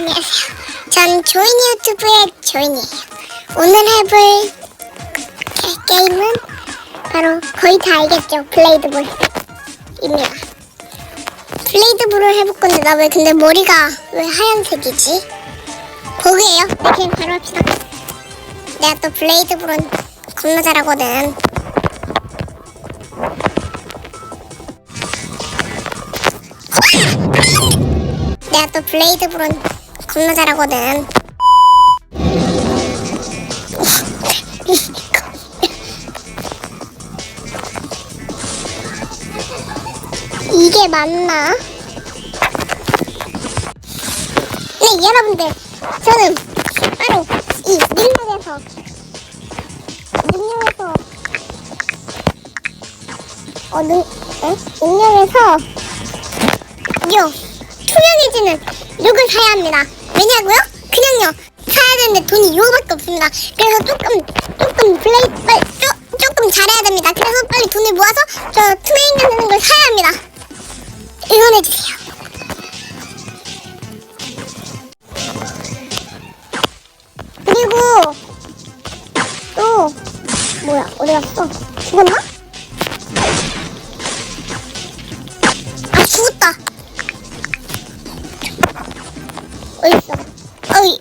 안녕하세요. 전 조인 유튜브의 조인이에요. 오늘 해볼 게, 게임은 바로 거의 다 알겠죠? 블레이드볼입니다. 블레이드볼을 해볼 건데 나 왜 근데 머리가 왜 하얀색이지? 버그예요. 네, 그냥 바로 합시다. 내가 또 블레이드볼은 겁나 잘하거든. 내가 또 블레이드볼은 겁나 잘하거든. 이게 맞나? 네, 여러분들. 저는 바로 이 능력에서, 능력에서, 어, 능, 에? 능력에서, 요, 투명해지는 룩을 사야 합니다. 왜냐고요? 그냥요. 사야 되는데 돈이 요거밖에 없습니다. 그래서 조금, 조금 블레이, 빨리, 쪼, 조금 잘해야 됩니다. 그래서 빨리 돈을 모아서 저 투명해지는 걸 사야 합니다. 응원해 주세요. 그리고 또 뭐야 어디 갔어? 죽었나? 어딨어? 어이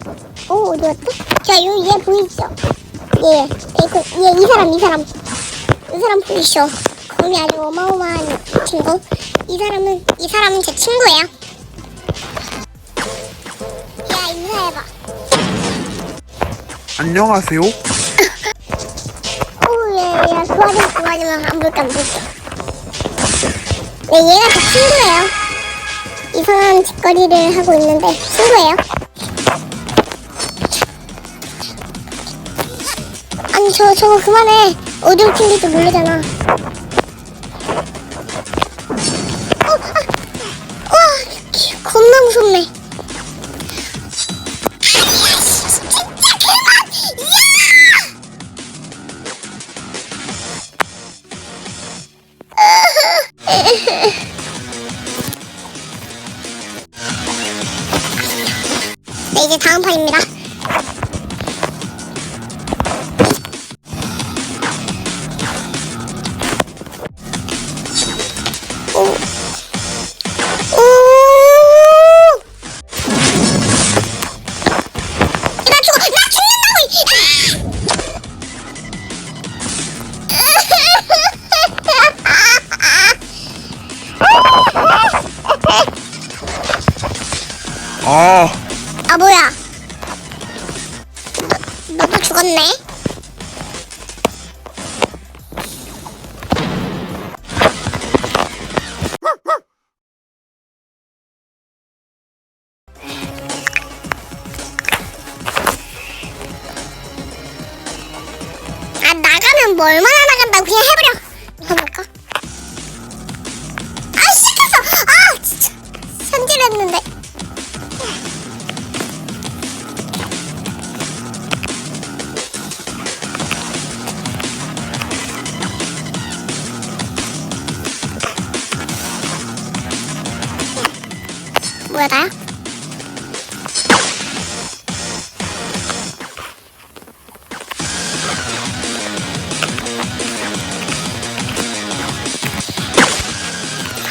어 어디 갔지? 자 여기 얘 보이시죠? 얘 베이컨 얘이 사람 이 사람 이 사람 보이시죠? 검이 아주 어마어마한 친구. 이 사람은 이 사람은 제 친구예요. 야 인사해봐. 안녕하세요. 오얘야 도와줘 도와주면 안 볼게 안 볼게. 네 얘가 제 친구예요. 이상한 짓거리를 하고 있는데 친구예요. 아니 저 저거 그만해. 어디로 튕길지 모르잖아. 어, 아, 와, 기- 겁나 무섭네. 씨, 진짜! 아, 아 뭐야? 너, 너도 죽었네? 아 나가면 뭐 얼마나 나간다고 그냥 해버려 뭐야 나야?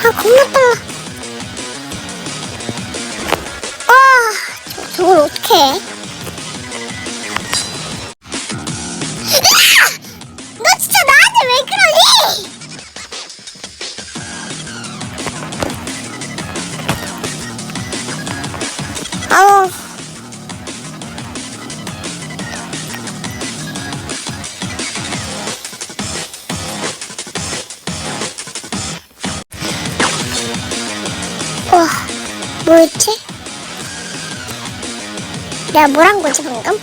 아 겁나 빨라 아 저, 저걸 어떻게 해? 으아! 너 진짜 나한테 왜 그러 와 뭐였지? 내가 뭘 한 거지 방금?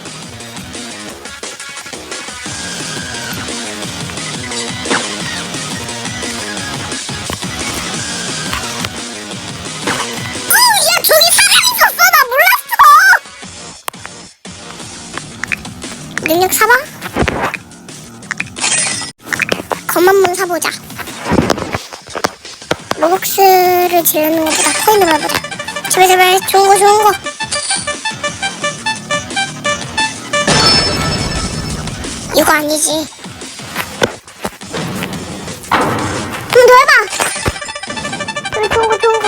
능력 사봐 검 한번 사보자 뭐 로벅스를 지르는 것보다 코인으로 해보자 제발 제발 좋은 거 좋은 거. 이거 아니지. 좀더 해봐. 그래 좋은 거 좋은 거.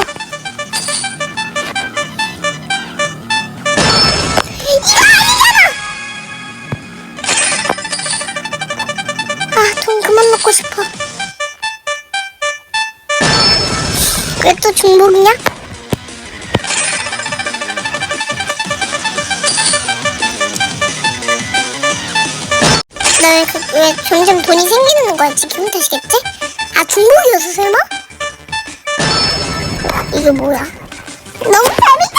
아돈 아, 그만 먹고 싶어. 그게 또 중복이냐? 나 왜, 그, 왜 점점 돈이 생기는 거야? 지금 탓이겠지? 아, 중복이었어, 설마? 이게 뭐야? 너무 재밌